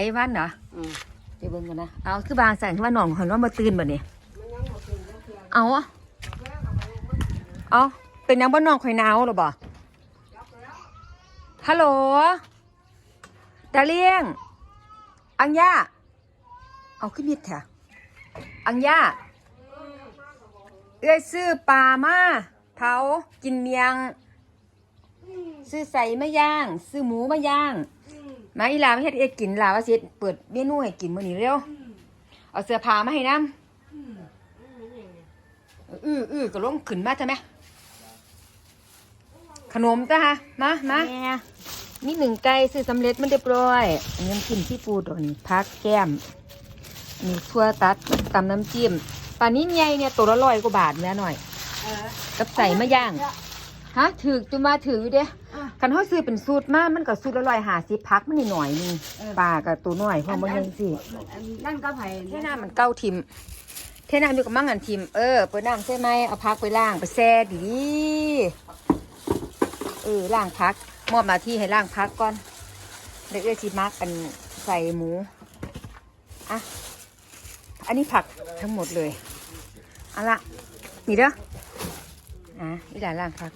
ไอ้วันเหรออืมเดี๋ยวเบิ่งกันนะ เอาคือบางแสงที่ว่าน้องหันว่ามาตื่นบ่เนี่ยเอาอะเอาเป็นยังบ่น้องข่อยหนาวหรอบ่ฮัลโหลดาเลียง อังย่า เอาขึ้นมิดแถะอังย่า เอ้ยซื้อปลามาเผากินเมียง ซื้อใส่มาย่าง ซื้อหมูมาย่าง มาอีหลาไม่เฮ็ดเอ็ดกินหลาว่าสิเปิดเมนูให้กินมื้อนี้เร็วเอาเสื้อผ้ามาให้น้ำอื้ออื้อก็ลงขึ้นมาใช่ไหมขนมจ้ะฮะมามามีหนึ่งไก่ซื้อสำเร็จมันเรียบร้อยอันนี้กินที่ปูดอนพักแก้มมีทั่วตัดตำน้ำจิ้มปลานิ้นใหญ่เนี่ยตัวละร้อยกว่าบาทเนื้อหน่อยเออกับใส่มาย่าง ฮะถือจุมาถืออยู่เด้อะ คันเขาซื้อเป็นสูตรมามันก็สูตรละร้อยหาสิพักมันนิดหน่อยนึงปลากับตัวน้อยเพราะมันยังสิอันนั่นก็ไผ่เทน้ำมันเก้าทิมเทน้ำอยู่กับมั่งหันทิมเออเปิดน้ำใช่ไหมเอาพักไปล่างไปแช่ดีๆเออล่างพัก มอบหน้าที่ให้ล่างพักก่อนเด็กเอ้ยสิมักอันใส่หมูอะอันนี้ผักทั้งหมดเลยเอาละนี่เด้อ อะนี่ด่าล่างพัก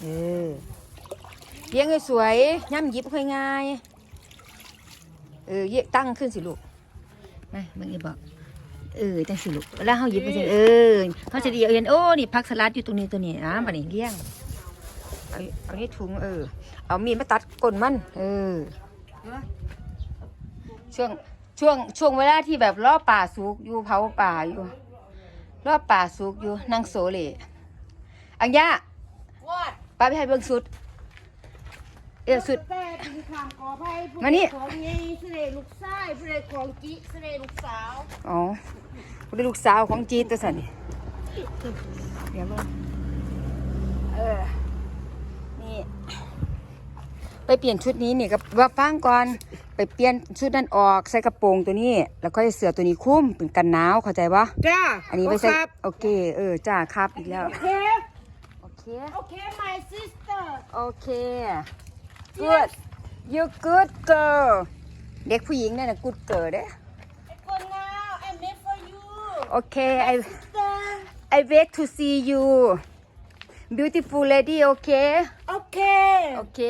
เออเลี้ยงให้สวยย่ำยิบค่อยง่ายเออเยตั้งขึ้นสิลูกมาเมื่อกี้บอกเออตั้งสิลูกแล้วเขาหยิบไปสิเออเขาจะดีเอาเห็นโอ้นี่พักสลัดอยู่ตรงนี้ตัวนี้นะบัดนี้เลี้ยงเอาเอานี่ถุงเออ เอามีดมาตัดก้นมันเออช่วงช่วงช่วงเวลาที่แบบล่อป่าสุกอยู่เผาป่าอยู่ ล่อป่าสุกอยู่นั่งโซเลอังยาวอดป้าไปให้เบิ่งสุด เออสุด แต่เป็นข้างกอไผ่ผู้มานี่ ของไงเสลลูกชายเสลของจิเสลลูกสาวอ๋อกูได้ลูกสาวของจีนตัวสันนี่เดี๋ยวลงเออ นี่ ไปเปลี่ยนชุดนี้นี่กับว่าฟังก่อนไปเปลี่ยนชุดนั้นออกใส่กระโปรงตัวนี้ แล้วก็เสื้อตัวนี้คลุ้มเป็นกันหนาวเข้าใจปะจ้าอันนี้ไม่ใช่โอเค เออจ้าครับอีกแล้ว โอเค โอเค โอเค my sister โอเค good you good girl เด็กผู้หญิงเนี่ยนะ good girl เด้ I go now I made for you โอเค I sister I wait to see you beautiful lady โอเค โอเค โอเค